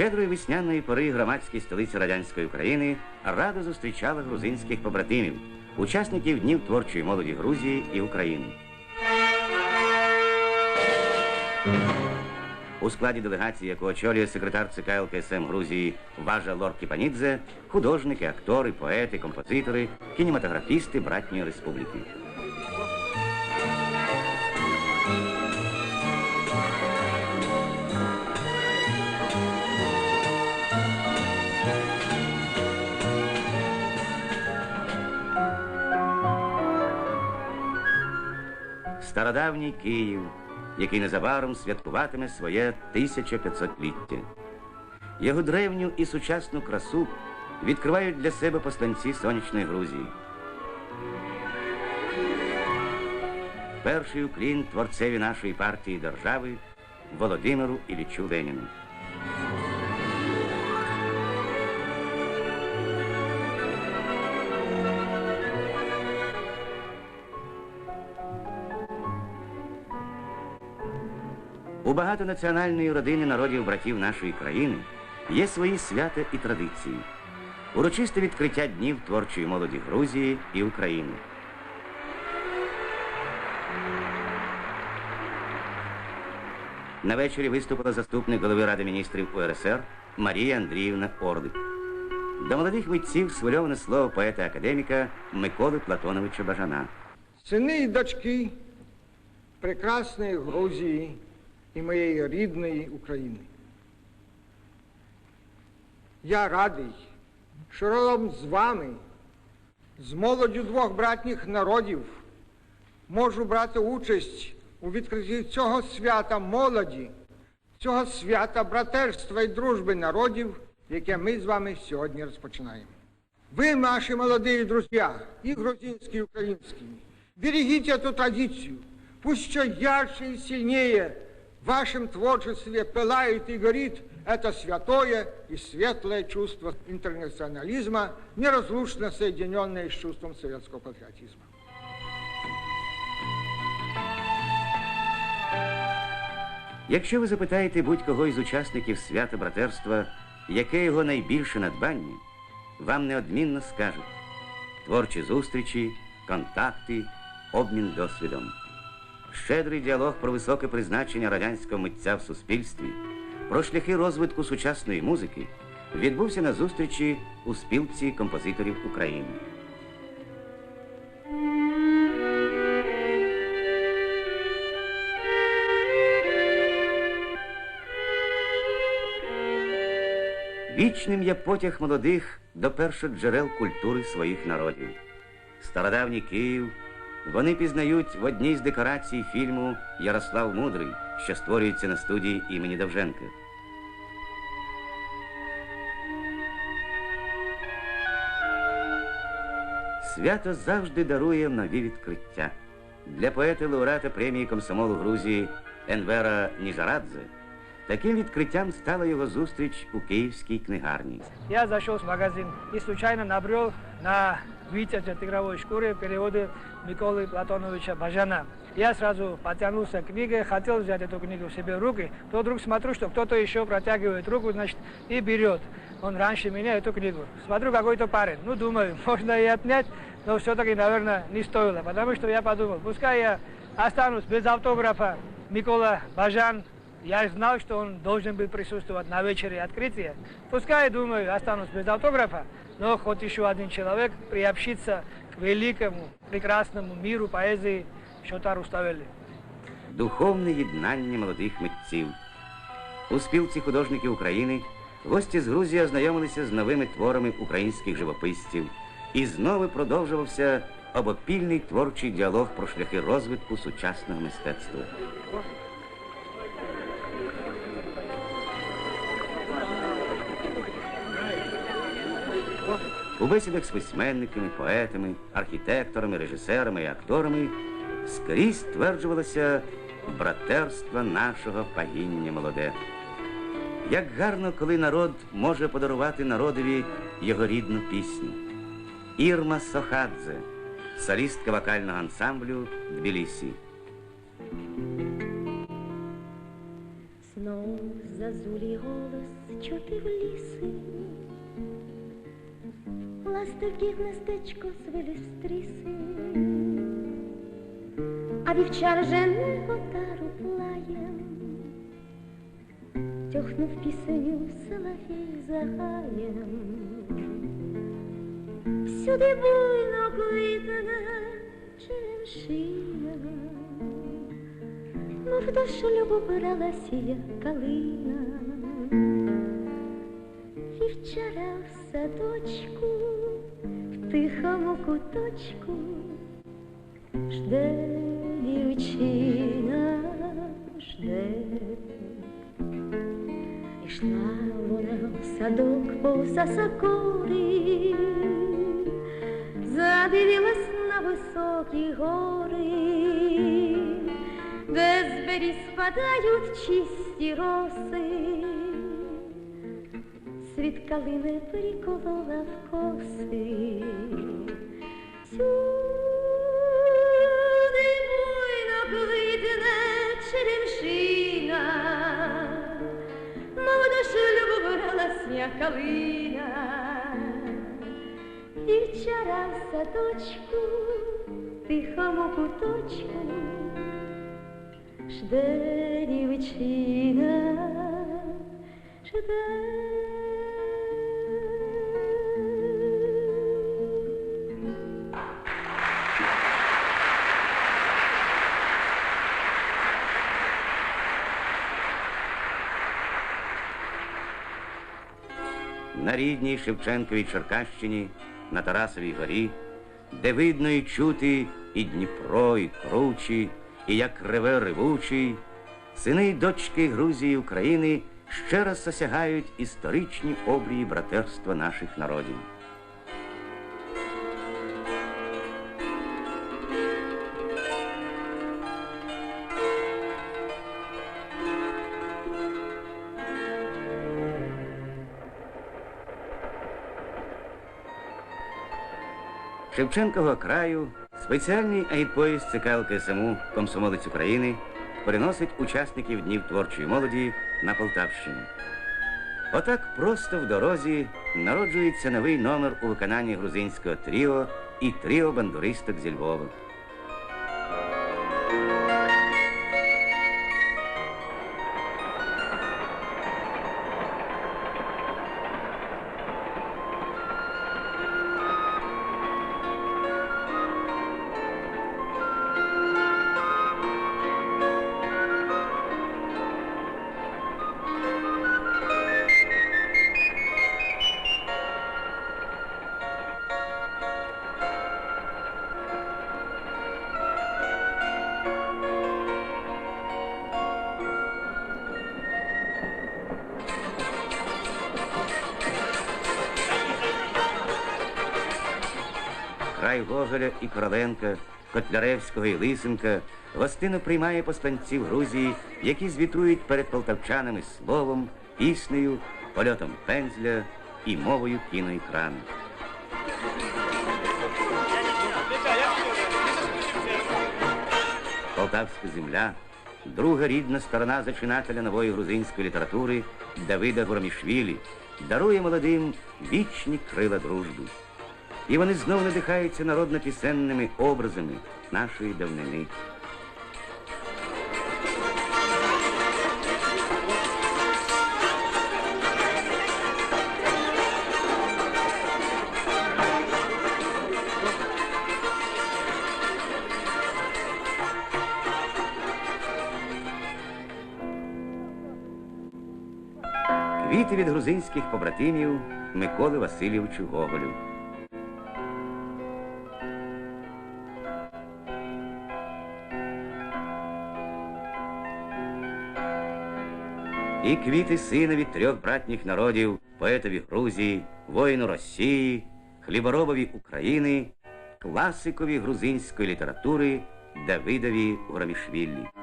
Щедрої весняної пори громадські столиці радянської України радо зустрічала грузинських побратимів, учасників днів творчої молоді Грузії і України. У складі делегації, яку очолює секретар ЦК ЛКСМ Грузії Важа Лоркіпанідзе, художники, актори, поети, композитори, кінематографісти братньої республіки. Стародавній Київ, який незабаром святкуватиме своє 1500-ліття. Його древню і сучасну красу відкривають для себе посланці сонячної Грузії. Перший уклін творцеві нашої партії держави Володимиру Іллічу Леніну. У багатонаціональної родини народів братів нашої країни є свої свята і традиції. Урочисте відкриття днів творчої молоді Грузії і України. На вечорі виступила заступник голови Ради міністрів УРСР Марія Андріївна Орлик. До молодих митців свильоване слово поета-академіка Миколи Платоновича Бажана. Сини і дочки прекрасної Грузії і моєї рідної України. Я радий, що разом з вами, з молоддю двох братніх народів, можу брати участь у відкритті цього свята молоді, цього свята братерства і дружби народів, яке ми з вами сьогодні розпочинаємо. Вы, наши молодые друзья, и грузинские, и украинские, берегите эту традицию. Пусть еще ярче и сильнее в вашем творчестве пылает и горит это святое и светлое чувство интернационализма, неразлучно соединенное с чувством советского патриотизма. Якщо ви запитаєте будь-кого із учасників свята братерства, яке його найбільше надбання, вам неодмінно скажуть творчі зустрічі, контакти, обмін досвідом. Щедрий діалог про високе призначення радянського митця в суспільстві, про шляхи розвитку сучасної музики відбувся на зустрічі у спілці композиторів України. Вічним є потяг молодих до першоджерел культури своїх народів. Стародавній Київ вони пізнають в одній з декорацій фільму Ярослав Мудрий, що створюється на студії імені Довженка. Свято завжди дарує нові відкриття. Для поета лауреата премії комсомолу Грузії Енвера Ніжарадзе таким відкриттям стала його зустріч у київській книгарні. Я зашел в магазин и случайно набрел на Витя тигровой шкуре переводы Миколы Платоновича Бажана. Я сразу потянулся к книге, хотел взять эту книгу себе в руки, то вдруг смотрю, что кто-то еще протягивает руку, значит, и берет. Он раньше меня эту книгу. Смотрю, какой-то парень. Ну, думаю, можно и отнять, но все-таки, наверное, не стоило, потому что я подумал, пускай я останусь без автографа Микола Бажан, я знал, что он должен был присутствовать на вечере открытия. Пускай, думаю, останусь без автографа, но хоть еще один человек приобщится к великому, прекрасному миру поэзии Шота Руставели. Духовне єднання молодих митців. У спілці художників України гості з Грузії ознайомилися з новими творами українських живописців. І знову продовжувався обопільний творчий діалог про шляхи розвитку сучасного мистецтва. У бесідах з письменниками, поетами, архітекторами, режисерами і акторами скрізь стверджувалося братерство нашого пагіння молоде. Як гарно, коли народ може подарувати народові його рідну пісню. Ірма Сохадзе, солістка вокального ансамблю Тбілісі. Знов зазулі голос чути в ліси, ластовки гнездечко звели стріси, а вівчар жене отару плаєм, тьохнув пісеню соловей загаєм. Всюди буйно квітне черемшина, мов до шлюбу бралася калина. Вівчара в садочку, в тихому куточку, жде дівчина, жде. Ішла вона в садок повса сокори, задивилась на високі гори, де з беріз спадають чисті роси. Світ калини приколола в коси. Сюди буйно квітне черемшина, молода шлюбу бралася калина. Дівчара в садочку, тихому куточку, жде дівчина, жде. На рідній Шевченковій Черкащині, на Тарасовій горі, де видно і чути і Дніпро, і кручі, і як реве ревучий, сини й дочки Грузії України ще раз осягають історичні обрії братерства наших народів. Шевченкового краю спеціальний агітпоїзд ЦК ЛКСМУ Комсомолець України переносить учасників днів творчої молоді на Полтавщину. Отак просто в дорозі народжується новий номер у виконанні грузинського тріо і тріо бандуристок зі Львова. Край Гоголя і Короленка, Котляревського і Лисенка гостину приймає посланців Грузії, які звітують перед полтавчанами словом, піснею, польотом пензля і мовою кіноекрану. Полтавська земля, друга рідна сторона зачинателя нової грузинської літератури Давида Горомішвілі, дарує молодим вічні крила дружби. І вони знов надихаються народно-пісенними образами нашої давнини. Квіти від грузинських побратимів Миколи Васильовичу Гоголю. Квіти синові трьох братніх народів, поетові Грузії, воїну Росії, хліборобові України, класикові грузинської літератури Давидові Громішвілі.